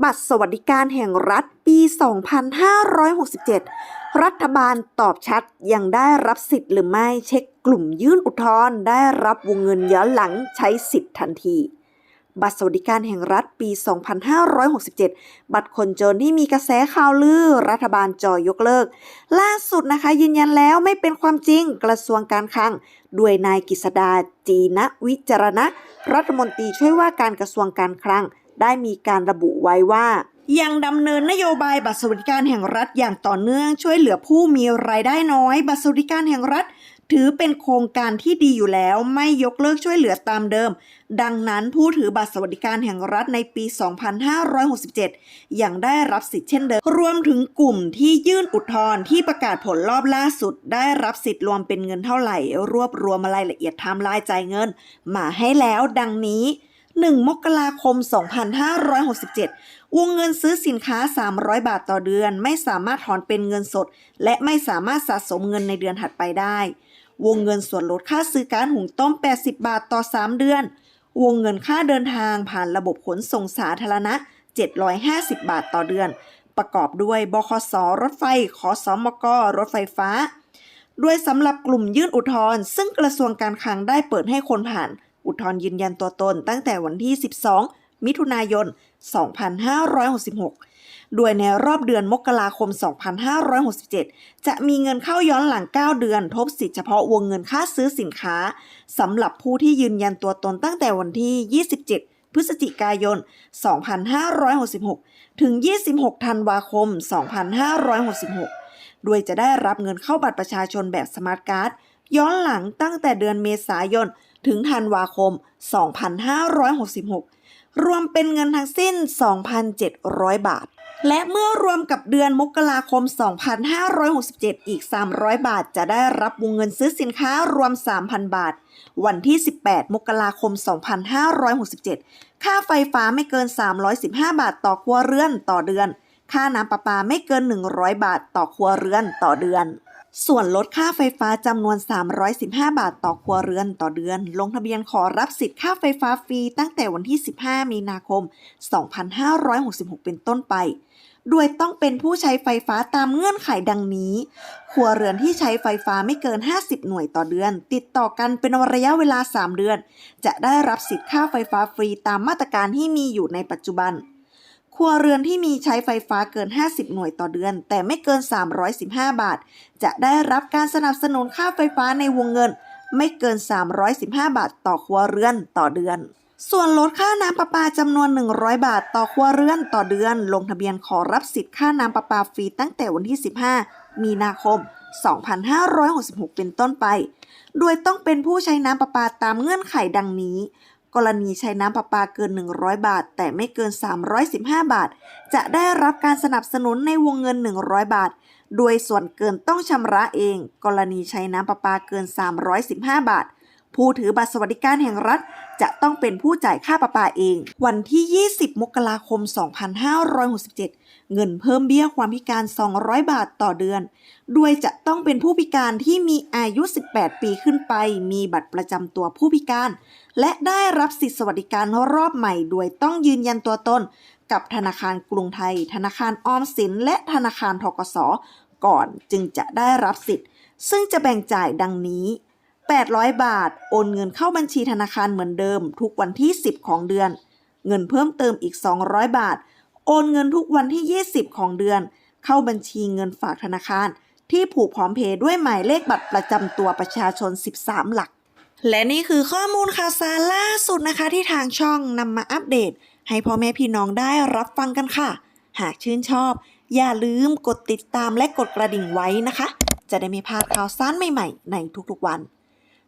บัตรสวัสดิการแห่งรัฐปี 2567 รัฐบาลตอบชัดยังได้รับสิทธิ์หรือไม่เช็คกลุ่มยื่นอุทธรณ์ได้รับวงเงินย้อนหลังใช้สิทธิ์ทันที บัตรสวัสดิการแห่งรัฐปี 2567 บัตรคนจนที่มีกระแสข่าวลือ รัฐบาลจอยกเลิก ล่าสุดนะคะยืนยันแล้วไม่เป็นความจริงกระทรวงการคลังด้วยนายกฤษดาจีนะวิจารณะ รัฐมนตรีช่วยว่าการกระทรวงการคลัง ได้มีการระบุไว้ว่า ยังดำเนินนโยบายบัตรสวัสดิการแห่งรัฐอย่างต่อเนื่องช่วยเหลือผู้มีรายได้น้อย บัตรสวัสดิการแห่งรัฐ ถือเป็นโครงการที่ดีอยู่แล้วไม่ยกเลิกช่วยเหลือตามเดิม ดังนั้นผู้ถือบัตรสวัสดิการแห่งรัฐในปี 2567 ยังได้รับสิทธิ์เช่นเดิม รวมถึงกลุ่มที่ยื่นอุทธรณ์ที่ประกาศผลรอบล่าสุด ได้รับสิทธิ์รวมเป็นเงินเท่าไหร่ รวบรวมรายละเอียดไทม์ไลน์จ่ายเงิน มาให้แล้วดังนี้ 1 มกราคม 2567 วงเงินซื้อสินค้า 300 บาทต่อเดือน ไม่สามารถถอนเป็นเงินสด และไม่สามารถสะสมเงินในเดือนถัดไปได้ วงเงินส่วนลดค่าซื้อการหุงต้ม 80 บาทต่อ 3 เดือน วงเงินค่าเดินทางผ่านระบบขนส่งสาธารณะ 750 บาทต่อเดือน ประกอบด้วยบคสรถไฟขอสมกรถไฟฟ้าด้วยสำหรับกลุ่มยื่นอุทธรณ์ซึ่งกระทรวงการคลังได้เปิดให้คนผ่าน อุทธรยืนยันตัวตนตั้งแต่วันที่ 12 มิถุนายน 2566โดยในรอบเดือนมกราคม 2567 จะมีเงินเข้าย้อนหลัง 9 เดือน ทบสิทธิเฉพาะวงเงินค่าซื้อสินค้าสำหรับผู้ที่ยืนยันตัวตนตั้งแต่วันที่ 27พฤศจิกายน 2566 ถึง 26 ธันวาคม 2566โดยจะได้รับเงินเข้าบัตรประชาชนแบบสมาร์ทการ์ด ย้อนหลังตั้งแต่เดือนเมษายน ถึงธันวาคม 2566 รวมเป็นเงินทั้งสิ้น 2,700 บาท และเมื่อรวมกับเดือนมกราคม 2567 อีก 300 บาท จะได้รับวงเงินซื้อสินค้ารวม 3,000 บาท วันที่ 18 มกราคม 2567 ค่าไฟฟ้าไม่เกิน 315 บาทต่อครัวเรือนต่อเดือน ค่าน้ำประปาไม่เกิน 100 บาทต่อครัวเรือนต่อเดือน ส่วนลดค่าไฟฟ้าจำนวน 315 บาทต่อครัวเรือนต่อเดือน ลงทะเบียนขอรับสิทธิ์ค่าไฟฟ้าฟรีตั้งแต่วันที่ 15 มีนาคม 2566 เป็นต้นไป โดยต้องเป็นผู้ใช้ไฟฟ้าตามเงื่อนไขดังนี้ ครัวเรือนที่ใช้ไฟฟ้าไม่เกิน 50 หน่วยต่อเดือน ติดต่อกันเป็นระยะเวลา 3 เดือน จะได้รับสิทธิ์ค่าไฟฟ้าฟรีตามมาตรการที่มีอยู่ในปัจจุบัน ครัวเรือนที่มีใช้ไฟฟ้าเกิน 50 หน่วยต่อเดือน แต่ไม่เกิน 315 บาท จะได้รับการสนับสนุนค่าไฟฟ้าในวงเงิน ไม่เกิน 315 บาท ต่อครัวเรือนต่อเดือน ส่วนลดค่าน้ำประปาจำนวน 100 บาท ต่อครัวเรือนต่อเดือน ลงทะเบียนขอรับสิทธิ์ค่าน้ำประปาฟรีตั้งแต่วันที่ 15 มีนาคม 2566 เป็นต้นไป โดยต้องเป็นผู้ใช้น้ำประปาตามเงื่อนไขดังนี้ กรณีใช้น้ำประปาเกิน 100 บาท แต่ไม่เกิน 315 บาท จะได้รับการสนับสนุนในวงเงิน 100 บาท โดยส่วนเกินต้องชำระเอง กรณีใช้น้ำประปาเกิน 315 บาท ผู้ถือบัตรสวัสดิการแห่งรัฐ จะต้องเป็นผู้จ่ายค่าประปาเอง วันที่ 20 มกราคม 2567 เงินเพิ่มเบี้ยความพิการ 200 บาทต่อเดือน โดยจะต้องเป็นผู้พิการที่มีอายุ 18 ปีขึ้นไป มีบัตรประจำตัวผู้พิการ และได้รับสิทธิสวัสดิการรอบใหม่ โดยต้องยืนยันตัวตน กับธนาคารกรุงไทย ธนาคารออมสิน และธนาคารทกส ก่อนจึงจะได้รับสิทธิ์ ซึ่งจะแบ่งจ่ายดังนี้ 800 บาท โอนเงินเข้าบัญชีธนาคารเหมือนเดิม ทุกวันที่ 10 ของเดือน เงินเพิ่มเติมอีก 200 บาท โอนเงินทุกวันที่ 20 ของเดือน เข้าบัญชีเงินฝากธนาคาร ที่ผูกพร้อมเพย์ด้วยหมายเลขบัตรประจำตัวประชาชน 13 หลัก และนี่คือข้อมูลข่าวสารล่าสุดนะคะที่ทางช่องนำมาอัปเดต ให้พ่อแม่พี่น้องได้รับฟังกันค่ะ หากชื่นชอบ อย่าลืมกดติดตามและกดกระดิ่งไว้นะคะ จะได้ไม่พลาดข่าวสารใหม่ๆ ในทุกๆวัน